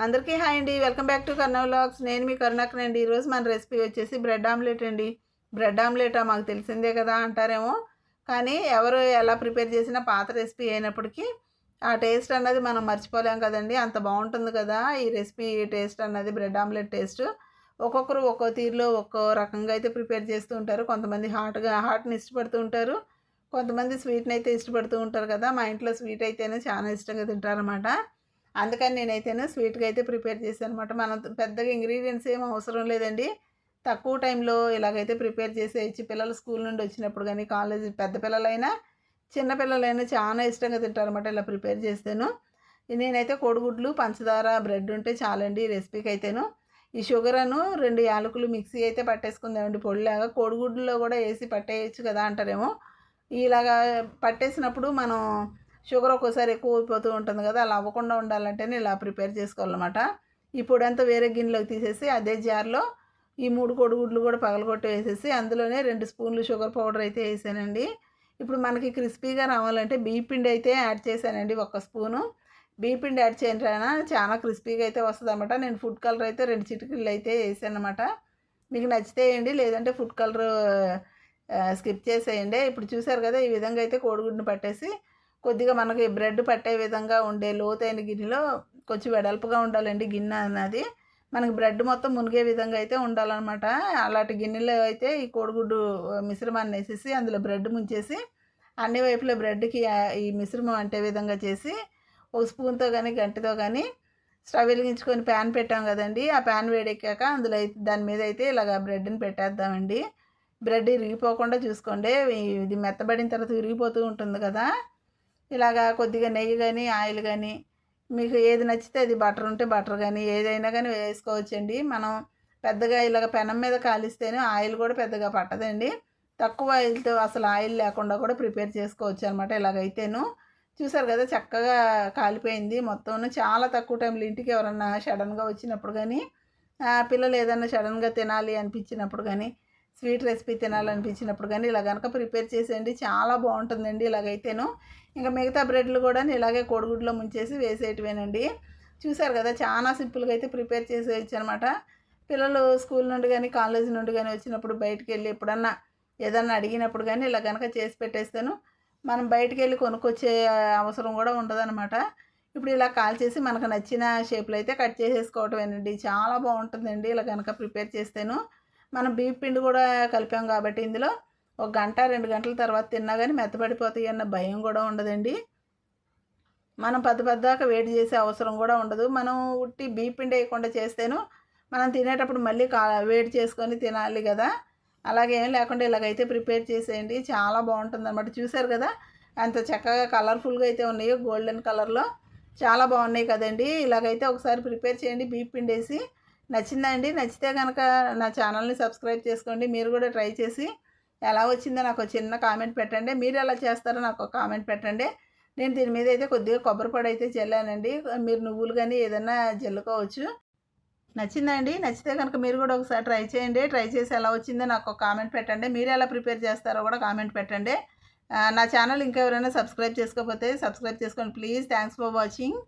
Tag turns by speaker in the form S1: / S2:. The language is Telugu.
S1: అందరికీ హాయ్ అండి. Welcome back to Karna vlogs. నేను మీ కరుణాకర్ అండి. ఈరోజు మన రెసిపీ వచ్చేసి బ్రెడ్ ఆమ్లెట్ అండి. బ్రెడ్ ఆమ్లెట్ మాకు తెలిసిందే కదా అంటారేమో. కానీ ఎవరు ఎలా ప్రిపేర్ చేసినా పాత రెసిపీ అయినప్పటికీ ఆ టేస్ట్ అన్నది మనం మర్చిపోలేం కదండి. అంత బాగుంటుంది కదా ఈ రెసిపీ టేస్ట్ అన్నది బ్రెడ్ ఆమ్లెట్ టేస్ట్. ఒక్కొక్కరు ఒక్కో తీరులో ఒక్కో రకంగా అయితే ప్రిపేర్ చేస్తూ ఉంటారు. కొంతమంది హాట్గా హాట్ని ఇష్టపడుతూ ఉంటారు. కొంతమంది స్వీట్ని అయితే ఇష్టపడుతూ ఉంటారు కదా. మా ఇంట్లో స్వీట్ అయితేనే చాలా ఇష్టంగా తింటారన్నమాట. అందుకని నేనైతేనే స్వీట్గా అయితే ప్రిపేర్ చేశాను అనమాట మనం పెద్దగా ఇంగ్రీడియంట్స్ ఏం అవసరం లేదండి. తక్కువ టైంలో ఇలాగైతే ప్రిపేర్ చేసేయచ్చు. పిల్లలు స్కూల్ నుండి వచ్చినప్పుడు కానీ కాలేజీ పెద్ద పిల్లలైనా చిన్న పిల్లలైనా చాలా ఇష్టంగా తింటారనమాట ఇలా ప్రిపేర్ చేస్తాను. నేనైతే కోడిగుడ్లు పంచదార బ్రెడ్ ఉంటే చాలండి ఈ రెసిపీకి అయితేను. ఈ షుగర్ అను రెండు యాలకులు మిక్సీ అయితే పట్టేసుకుందామండి. పొడిలాగా కోడిగుడ్లలో కూడా వేసి పట్టేయచ్చు కదా అంటారేమో. ఇలాగా పట్టేసినప్పుడు మనం షుగర్ ఒక్కోసారి ఎక్కువ అయిపోతూ ఉంటుంది కదా అలా అవ్వకుండా ఉండాలంటేనే ఇలా ప్రిపేర్ చేసుకోవాలన్నమాట. ఈ పొడి అంతా వేరే గిన్నెలోకి తీసేసి అదే జార్లో ఈ మూడు కొడుగుడ్లు కూడా పగలగొట్టి వేసేసి అందులోనే రెండు స్పూన్లు షుగర్ పౌడర్ అయితే వేసానండి. ఇప్పుడు మనకి క్రిస్పీగా రావాలంటే బీపిండి పిండి అయితే యాడ్ చేశానండి ఒక స్పూను. బీపిండి పిండి యాడ్ చేయడం చాలా క్రిస్పీగా అయితే వస్తుంది అనమాట నేను ఫుడ్ కలర్ అయితే రెండు చిటికీలు అయితే వేసాను అనమాట మీకు నచ్చితే వేయండి లేదంటే ఫుడ్ కలర్ స్కిప్ చేసేయండి. ఇప్పుడు చూసారు కదా ఈ విధంగా అయితే కోడిగుడ్డును పట్టేసి కొద్దిగా మనకి బ్రెడ్ పట్టే విధంగా ఉండే లోతైన గిన్నెలో కొంచెం వెడల్పుగా ఉండాలండి గిన్నె అన్నది. మనకి బ్రెడ్ మొత్తం మునిగే విధంగా అయితే ఉండాలన్నమాట. అలాంటి గిన్నెలో అయితే ఈ కోడిగుడ్డు మిశ్రమాన్ని వేసేసి అందులో బ్రెడ్ ముంచేసి అన్ని వైపుల బ్రెడ్కి ఈ మిశ్రమం అంటే విధంగా చేసి ఒక స్పూన్తో కానీ గంటతో కానీ స్టవ్ వెలిగించుకొని ప్యాన్ పెట్టాం కదండి. ఆ ప్యాన్ వేడెక్కాక అందులో అయితే దాని మీద అయితే ఇలాగ బ్రెడ్ని పెట్టేద్దామండి. బ్రెడ్ ఇరిగిపోకుండా చూసుకోండి. ఇది మెత్తబడిన తర్వాత విరిగిపోతూ ఉంటుంది కదా. ఇలాగా కొద్దిగా నెయ్యి కానీ ఆయిల్ కానీ మీకు ఏది నచ్చితే అది బటర్ ఉంటే బటర్ కానీ ఏదైనా కానీ వేసుకోవచ్చండి. మనం పెద్దగా ఇలాగ పెనం మీద కాలిస్తేనే ఆయిల్ కూడా పెద్దగా పట్టదండి. తక్కువ ఆయిల్తో అసలు ఆయిల్ లేకుండా కూడా ప్రిపేర్ చేసుకోవచ్చు అనమాట ఇలాగైతేను. చూసారు కదా చక్కగా కాలిపోయింది. మొత్తం చాలా తక్కువ టైంలో ఇంటికి ఎవరన్నా సడన్గా వచ్చినప్పుడు కానీ పిల్లలు ఏదన్నా సడన్గా తినాలి అనిపించినప్పుడు కానీ స్వీట్ రెసిపీ తినాలనిపించినప్పుడు కానీ ఇలా కనుక ప్రిపేర్ చేసేయండి. చాలా బాగుంటుందండి ఇలాగైతేను. ఇంకా మిగతా బ్రెడ్లు కూడా ఇలాగే కోడిగుడ్లో ముంచేసి వేసేటివేనండి. చూసారు కదా చాలా సింపుల్గా అయితే ప్రిపేర్ చేసేయచ్చు అనమాట పిల్లలు స్కూల్ నుండి కానీ కాలేజీ నుండి కానీ వచ్చినప్పుడు బయటికి వెళ్ళి ఎప్పుడన్నా ఏదన్నా అడిగినప్పుడు కానీ ఇలా కనుక చేసి పెట్టేస్తాను. మనం బయటికి వెళ్ళి కొనుక్కొచ్చే అవసరం కూడా ఉండదన్నమాట. ఇప్పుడు ఇలా కాల్ చేసి మనకు నచ్చిన షేప్లో అయితే కట్ చేసేసుకోవటమేనండి. చాలా బాగుంటుందండి ఇలా కనుక ప్రిపేర్ చేస్తాను. మనం బీప్ పిండి కూడా కలిపాం కాబట్టి ఇందులో ఒక గంట రెండు గంటల తర్వాత తిన్నా కానీ మెత్తపడిపోతాయి అన్న భయం కూడా ఉండదండి. మనం పెద్ద పెద్దాక వేడి చేసే అవసరం కూడా ఉండదు. మనం ఉట్టి బీప్ పిండి వేయకుండా చేస్తేను మనం తినేటప్పుడు మళ్ళీ కా వేడి చేసుకొని తినాలి కదా. అలాగే ఏం లేకుండా ఇలాగైతే ప్రిపేర్ చేసేయండి. చాలా బాగుంటుంది అనమాట చూసారు కదా? అంత చక్కగా కలర్ఫుల్గా అయితే ఉన్నాయో గోల్డెన్ కలర్లో. చాలా బాగున్నాయి కదండి. ఇలాగైతే ఒకసారి ప్రిపేర్ చేయండి బీప్ పిండి వేసి నచ్చిందండి. నచ్చితే కనుక నా ఛానల్ని సబ్స్క్రైబ్ చేసుకోండి. మీరు కూడా ట్రై చేసి ఎలా వచ్చిందో నాకు చిన్న కామెంట్ పెట్టండి. మీరు ఎలా చేస్తారో నాకు కామెంట్ పెట్టండి. నేను దీని మీద అయితే కొద్దిగా కొబ్బరిపొడి అయితే చల్లానండి. మీరు నువ్వులు కానీ ఏదైనా జల్లుకోవచ్చు. నచ్చిందండి. నచ్చితే కనుక మీరు కూడా ఒకసారి ట్రై చేయండి. ట్రై చేసి ఎలా వచ్చిందో నాకు కామెంట్ పెట్టండి. మీరు ఎలా ప్రిపేర్ చేస్తారో కూడా కామెంట్ పెట్టండి. నా ఛానల్ ఇంకా ఎవరైనా సబ్స్క్రైబ్ చేసుకోకపోతే సబ్స్క్రైబ్ చేసుకోండి. ప్లీజ్. Thanks for watching.